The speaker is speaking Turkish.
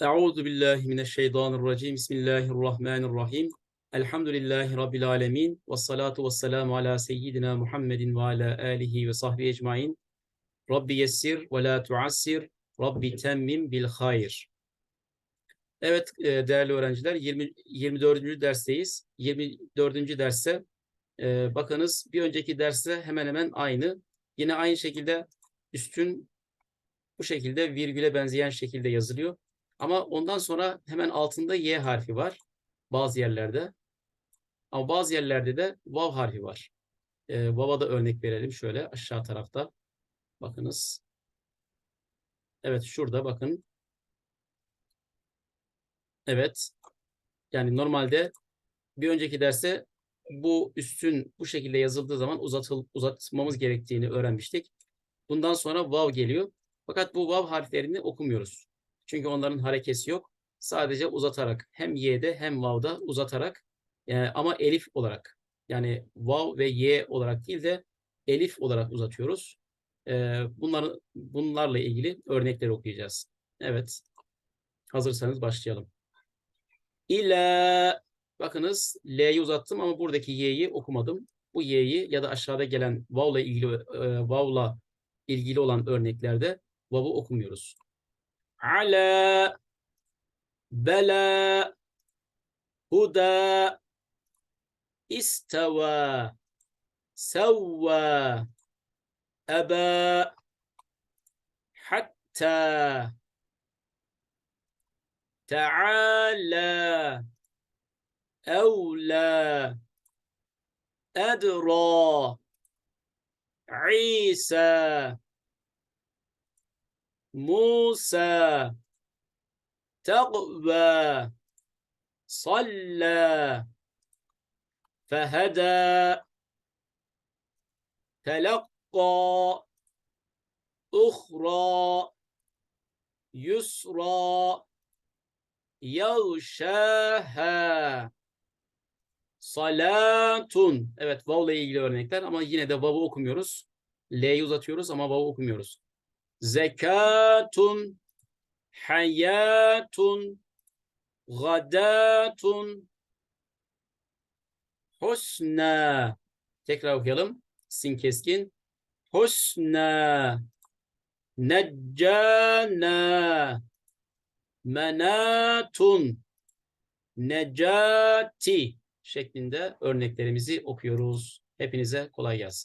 Euzu billahi mineşşeytanirracim. Bismillahirrahmanirrahim. Elhamdülillahi rabbil alamin ve salatu vesselamu ala seyyidina Muhammedin ve ala alihi ve sahbihi ecmaîn. Rabbi yessir ve la tuassir. Rabbi temmim bil hayr. Evet e, değerli öğrenciler 20 24. dersteyiz. 24. derste e, bakınız bir önceki derste hemen hemen aynı. Yine aynı şekilde üstün bu şekilde virgüle benzeyen şekilde yazılıyor. Ama ondan sonra hemen altında Y harfi var. Bazı yerlerde. Ama bazı yerlerde de Vav harfi var. Ee, Vav'a da örnek verelim şöyle aşağı tarafta. Bakınız. Evet şurada bakın. Evet. Yani normalde bir önceki derste bu üstün bu şekilde yazıldığı zaman uzatıl, uzatmamız gerektiğini öğrenmiştik. Bundan sonra vav geliyor. Fakat bu vav harflerini okumuyoruz. Çünkü onların harekesi yok. Sadece uzatarak hem y'de hem vav'da uzatarak yani ama elif olarak yani vav ve y olarak değil de elif olarak uzatıyoruz. Ee, bunları, bunlarla ilgili örnekleri okuyacağız. Evet. Hazırsanız başlayalım. İle bakınız L'yi uzattım ama buradaki y'yi okumadım. Bu y'yi ya da aşağıda gelen vav'la ilgili e, vav'la ilgili olan örneklerde vav'ı okumuyoruz. على بلى هدى استوى سوى أبى حتى تعالى أولى أدرى عيسى موسى تقوى صلى فهدى تلقى أخرى يسرى Yavşâhâ. Salatun. Evet vav'la ilgili örnekler ama yine de vav'ı okumuyoruz. L'yi uzatıyoruz ama vav'ı okumuyoruz. Zekatun. Hayatun. Gadatun. Husna. Tekrar okuyalım. Sin keskin. Husna. Neccana menatun, necati şeklinde örneklerimizi okuyoruz. Hepinize kolay gelsin.